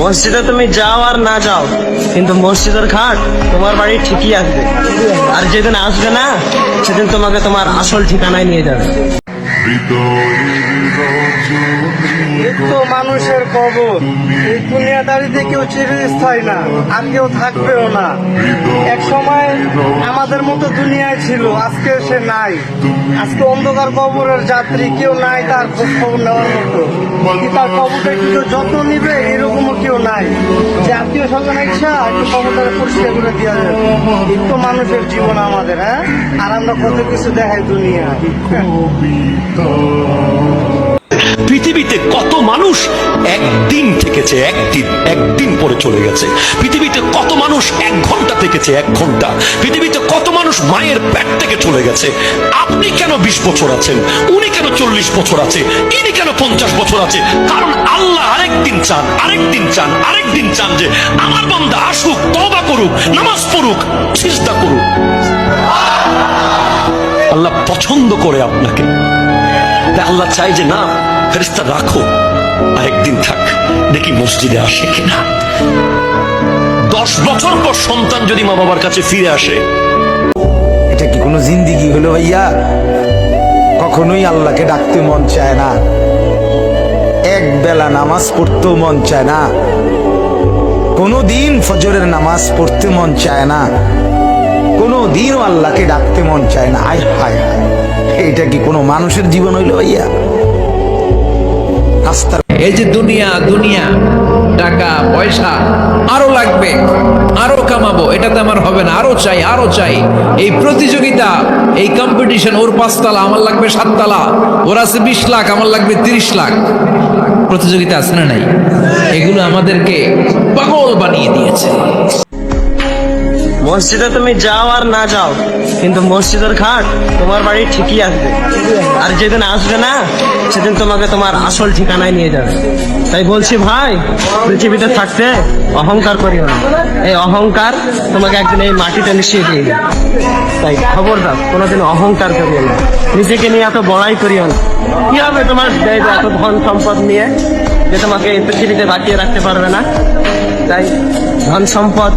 মসজিদে তুমি যাও আর না যাও, কিন্তু মসজিদের খাট তোমার বাড়ি ঠিকই আসবে। আর যেদিন আসবে না, সেদিন তোমাকে তোমার আসল ঠিকানায় নিয়ে যাবে। তো মানুষের কবর। এই দুনিয়াদারিতে কেউ চিরস্থায়ী না, আর কেউ থাকবেও না। এক সময় আমাদের মতো দুনিয়ায় ছিল, আজকে সে নাই। আজকে অন্ধকার কবরের যাত্রী কেউ নাই, তার খোঁজ খবর নেওয়ার মতো। তার কবরটা একটু যত্ন নিবে, এরকমও কেউ নাই। যে আত্মীয় স্বজন ইচ্ছা একটু কবরটা পরিষ্কার করে দেওয়া যাবে তো মানুষের জীবন আমাদের হ্যাঁ? আর আমরা কত কিছু দেখাই দুনিয়া পৃথিবীতে কত মানুষ একদিন থেকেছে, একদিন একদিন পরে চলে গেছে। পৃথিবীতে কত মানুষ এক ঘণ্টা থেকেছে, এক ঘণ্টা। পৃথিবীতে কত মানুষ মায়ের পেট থেকে চলে গেছে। আপনি কেন বিশ বছর আছেন? উনি কেন চল্লিশ বছর আছে? ইনি কেন পঞ্চাশ বছর আছে? কারণ আল্লাহ আরেকদিন চান আরেকদিন চান আরেকদিন চান যে আমার বান্দা আসুক তবা করুক, নামাজ পড়ুক চিন্তা করুক। আল্লাহ পছন্দ করে আপনাকে। তাই আল্লাহ চাই যে, না ফেরিস্তা রাখো। আরেকদিন থাক, দেখি মসজিদে আসে কিনা। দশ বছর পর সন্তান যদি মা বাবার কাছে ফিরে আসে। এটা কি কোনো জিন্দিগি হলো ভাইয়া? কখনোই আল্লাহকে ডাকতে মন চায় না। এক বেলা নামাজ পড়তেও মন চায় না। কোনো দিন ফজরের নামাজ পড়তে মন চায় না। কোনো দিনও আল্লাহকে ডাকতে মন চায় না। আয়, হায় হায়। এটা কি কোনো মানুষের জীবন হইল ভাইয়া? এই যে দুনিয়া দুনিয়া, টাকা, পয়সা, আরও লাগবে, আরও কামাবো, এটাতে আমার হবে না, আরও চাই আরও চাই। এই প্রতিযোগিতা, এই কম্পিটিশন ওর পাঁচতলা, আমার লাগবে সাততলা, ওর আছে বিশ লাখ, আমার লাগবে তিরিশ লাখ। প্রতিযোগিতা আছে না নাই? এগুলো আমাদেরকে পাগল বানিয়ে দিয়েছে। মসজিদে তুমি যাও আর না যাও, কিন্তু মসজিদের খাট তোমার বাড়ি ঠিকই আসবে। আর যেদিন আসবে না, সেদিন তোমাকে তোমার আসল ঠিকানায় নিয়ে যাবে। তাই বলছি, ভাই, পৃথিবীতে থাকতে অহংকার করিও না। এই অহংকার তোমাকে একদিন এই মাটিতে মিশিয়ে দিয়ে যাবে। তাই খবরদার, কোনোদিন অহংকার করিও না। নিজেকে নিয়ে এত বড়াই করিও না। কি হবে তোমার এত ধন সম্পদ নিয়ে, যে তোমাকে এই পৃথিবীতে বাঁচিয়ে রাখতে পারবে না? তাই ধন সম্পদ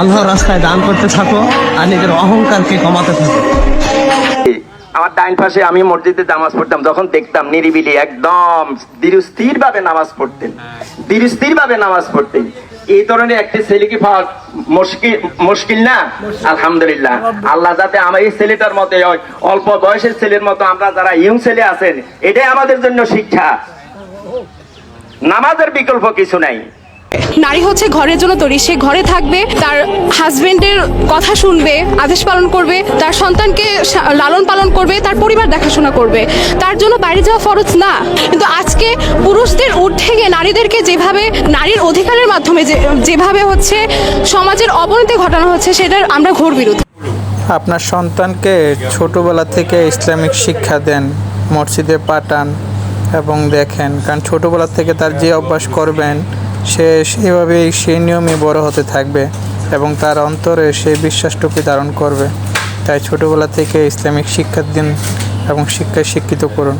আল্লাহর রাস্তায় দান করতে থাকো আর নিজের অহংকারকে কমাতে থাকো। আমার ডাইন পাশে আমি মসজিদে নামাজ পড়তাম যখন দেখতাম নিরিবিলি একদম ধীরস্থির ভাবে নামাজ পড়তেন ধীরস্থির ভাবে নামাজ পড়তেন। এই ধরনের একটি ছেলেকে পাওয়া মুশকিল মুশকিল না? আলহামদুলিল্লাহ। আল্লাহ যাতে আমার এই ছেলেটার মতে অল্প বয়সের ছেলের মতো আমরা যারা ইয়ং ছেলে আছেন এটাই আমাদের জন্য শিক্ষা। নামাজের বিকল্প কিছু নাই। নারী হচ্ছে ঘরের জন্য তৈরি। সে ঘরে থাকবে, তার হাজবেন্ডের কথা শুনবে, আদেশ পালন করবে, তার সন্তানকে লালন পালন করবে, তার পরিবার দেখাশোনা করবে। তার জন্য বাইরে যাওয়া ফরজ না। কিন্তু আজকে পুরুষদের ঊর্ধ্বে গিয়ে নারীদেরকে যেভাবে নারীর অধিকারের মাধ্যমে যেভাবে হচ্ছে সমাজের অবনতি ঘটানো হচ্ছে, সেটার আমরা ঘোর বিরোধী। আপনার সন্তানকে ছোটবেলা থেকে ইসলামিক শিক্ষা দেন, মসজিদে পাঠান এবং দেখেন। কারণ ছোটবেলা থেকে তার যে অভ্যাস করবেন সে সেভাবেই সেই নিয়মে বড় হতে থাকবে এবং তার অন্তরে সেই বিশ্বাসটুকু ধারণ করবে। তাই ছোটোবেলা থেকে ইসলামিক শিক্ষার দিন এবং শিক্ষায় শিক্ষিত করুন।